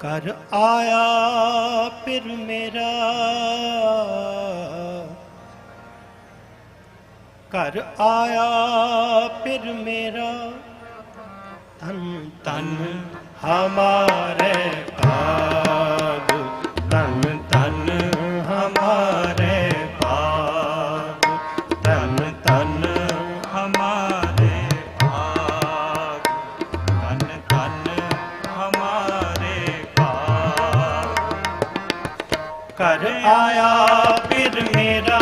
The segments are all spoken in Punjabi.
ਕਰ ਆਇਆ ਫਿਰ ਮੇਰਾ। ਕਰ ਆਇਆ ਫਿਰ ਮੇਰਾ। ਤਨ ਤਨ ਹਮਾਰੇ ਭਾਗ ਆਇਆ ਫਿਰ ਮੇਰਾ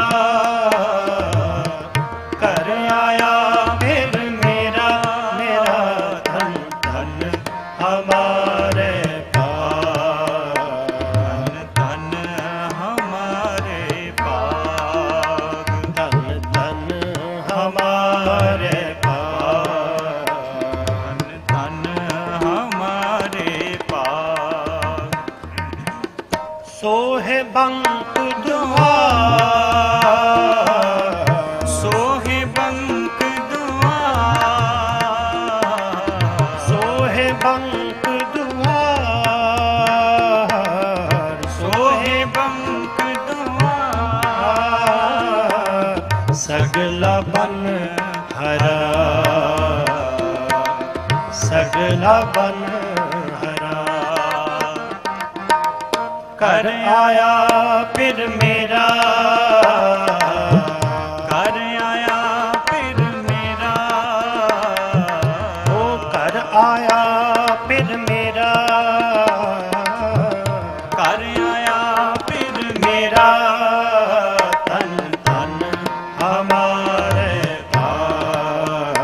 ਸੋਹਿ ਬੰਕ ਦੁਆ ਸੋਹੇ ਬੰਕ ਦੁਆ ਸੋਹਿ ਬੰਕ ਦੁਆ ਸੋਹੇ ਬੰਕ ਦੁਆ ਸਗਲਾ ਬਨ ਹਰਾ। ਸਗਲਾ ਬਨ ਕਰ ਆਇਆ ਫਿਰ ਮੇਰਾ। ਕਰ ਆਇਆ ਫਿਰ ਮੇਰਾ। ਉਹ ਕਰ ਆਇਆ ਫਿਰ ਮੇਰਾ। ਕਰ ਆਇਆ ਫਿਰ ਮੇਰਾ। ਤਨ ਤਨ ਹਮਾਰੇ ਤਨ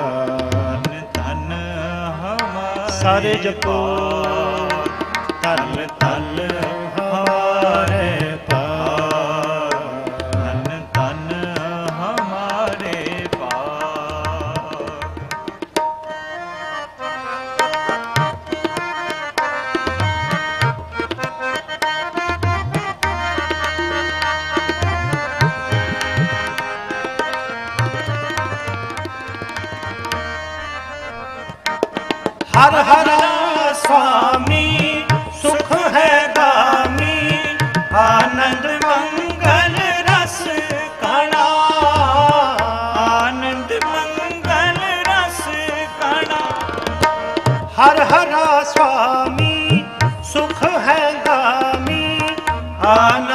ਤਨ ਹਮਾਰੇ ਸਾਰੇ ਜਪੋ। आना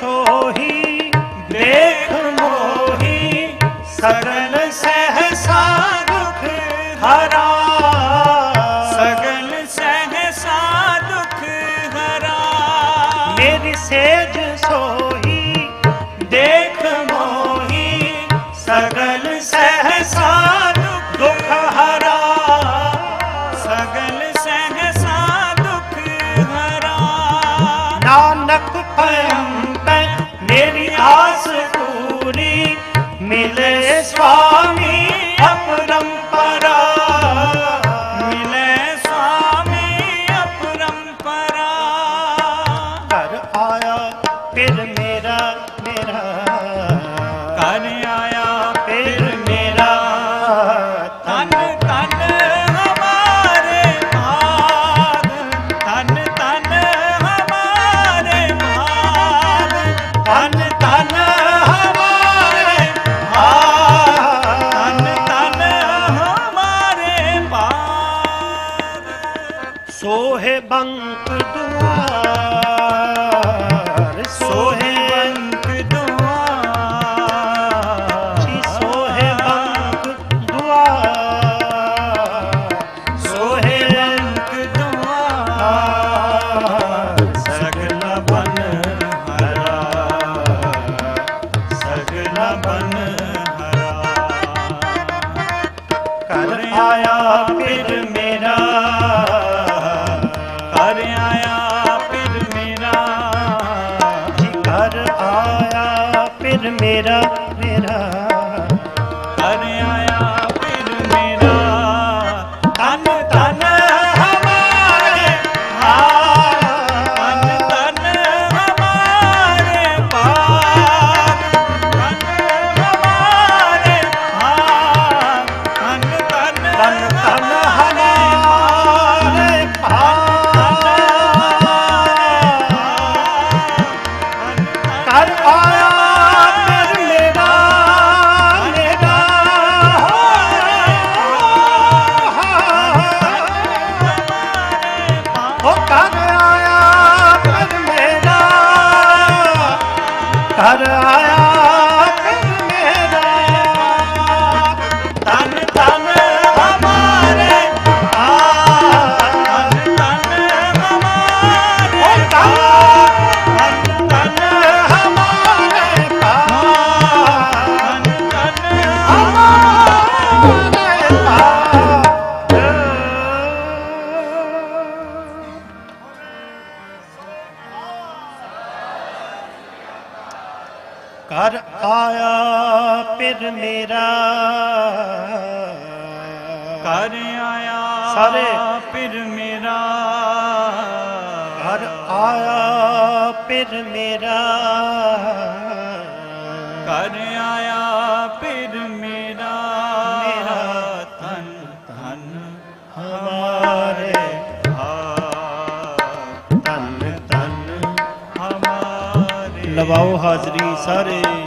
ਸੋਹੀ ਦੇਖ ਮੋਹੀ ਸਗਲ ਸਹਸਾ ਦੁਖ ਹਰਾ। ਸਗਲ ਸਹਸਾ ਦੁਖ ਹਰਾ। ਮੇਰੀ ਸੇਜ ਸੋਹੀ பேரு मेरा मेरा ਕਰ ਆਇਆ ਕਰ ਕਰ ਆਇਆ। ਕਰ ਆਇਆ ਪਿਰ ਮੇਰਾ। ਕਰ ਆਇਆ ਸਾਰੇ ਪਿਰ ਮੇਰਾ। ਕਰ ਆਇਆ ਪਿਰ ਮੇਰਾ। ਲਵਾਓ ਹਾਜ਼ਰੀ ਸਾਰੇ।